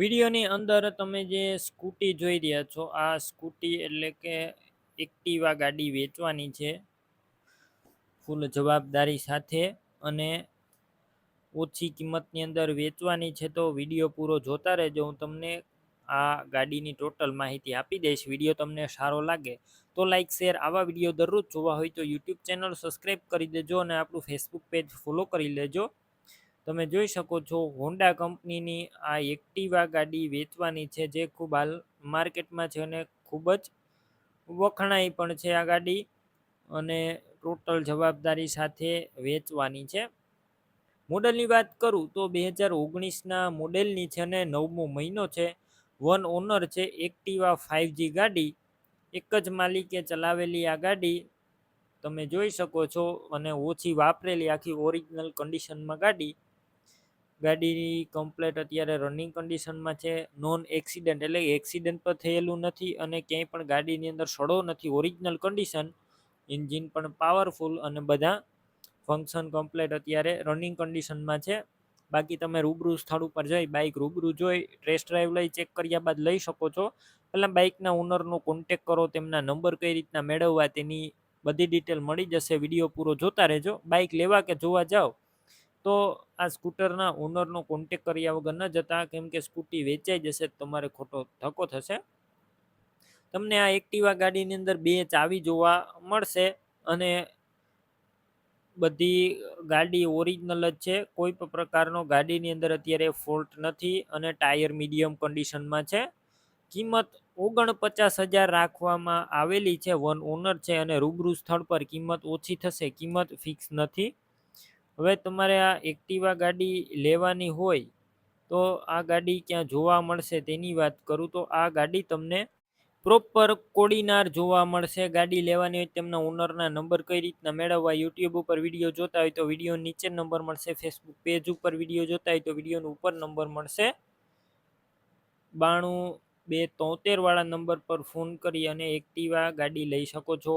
વિડીયોની અંદર તમે જે સ્કૂટી જોઈ રહ્યા છો, આ સ્કૂટી એટલે કે એક્ટિવા ગાડી વેચવાની છે. ફૂલ જવાબદારી સાથે અને ઓછી કિંમતની અંદર વેચવાની છે, તો વીડિયો પૂરો જોતા રહેજો. હું તમને આ ગાડીની ટોટલ માહિતી આપી દઈશ. વીડિયો તમને સારો લાગે તો લાઈક, શેર આવા વીડિયો દરરોજ જોવા હોય તો યુટ્યુબ ચેનલ સબસ્ક્રાઈબ કરી દેજો અને આપણું ફેસબુક પેજ ફોલો કરી લેજો. તમે જોઈ શકો છો હોન્ડા કંપનીની આ એક્ટિવા ગાડી વેચવાની છે, જે ખૂબ હાલ માર્કેટમાં છે અને ખૂબ જ વખણાઈ પણ છે આ ગાડી અને ટોટલ જવાબદારી સાથે વેચવાની છે. મોડલની વાત કરું તો બે હજાર ઓગણીસના મોડેલની છે અને નવમો મહિનો છે. વન ઓનર છે, એક્ટિવા ફાઇવજી ગાડી. એક જ માલિકે ચલાવેલી આ ગાડી. તમે જોઈ શકો છો અને ઓછી વાપરેલી આખી ઓરિજિનલ કન્ડિશનમાં ગાડી. ગાડી કમ્પ્લેટ અત્યારે રનિંગ કન્ડિશનમાં છે. નોન એક્સિડન્ટ એટલે એક્સિડન્ટ પણ થયેલું નથી અને ક્યાંય પણ ગાડીની અંદર સડો નથી. ઓરિજિનલ કન્ડિશન એન્જિન પણ પાવરફુલ અને બધા ફંક્શન કમ્પ્લેટ અત્યારે રનિંગ કન્ડિશનમાં છે. બાકી તમે રૂબરૂ સ્થળ ઉપર જઈ બાઇક રૂબરૂ જોઈ ટેસ્ટ ડ્રાઈવ લઈ ચેક કર્યા બાદ લઈ શકો છો. પહેલાં બાઇકના ઓનરનો કોન્ટેક કરો, તેમના નંબર કઈ રીતના મેળવવા તેની બધી ડિટેલ મળી જશે. વીડિયો પૂરો જોતા રહેજો. બાઇક લેવા કે જોવા જાઓ તો આ સ્કૂટરના ઓનરનો કોન્ટેક કર્યા વગર ન જતા, કેમ કે સ્કૂટી વેચાઈ જશે તમારે ખોટો ધક્કો થશે. તમને આ એક્ટિવા ગાડીની અંદર બે ચાવી જોવા મળશે અને બધી ગાડી ઓરિજિનલ જ છે. કોઈ પણ પ્રકારનો ગાડીની અંદર અત્યારે ફોલ્ટ નથી અને ટાયર મીડિયમ કન્ડિશનમાં છે. કિંમત ઓગણપચાસ હજાર રાખવામાં આવેલી છે. વન ઓનર છે અને રૂબરૂ સ્થળ પર કિંમત ઓછી થશે. કિંમત ફિક્સ નથી. હવે તમારે આ એક્ટિવા ગાડી લેવાની હોય તો આ ગાડી ક્યાં જોવા મળશે તેની વાત કરું તો આ ગાડી તમને પ્રોપર કોડીનાર જોવા મળશે. ગાડી લેવાની હોય તેમના ઓનરના નંબર કઈ રીતના મેળવવા યુટ્યુબ ઉપર વીડિયો જોતા હોય તો વીડિયો નીચે નંબર મળશે. ફેસબુક પેજ ઉપર વીડિયો જોતા હોય તો વિડીયોનો ઉપર નંબર મળશે. બાણું બે તોતેર વાળા નંબર પર ફોન કરી અને એક્ટિવા ગાડી લઈ શકો છો.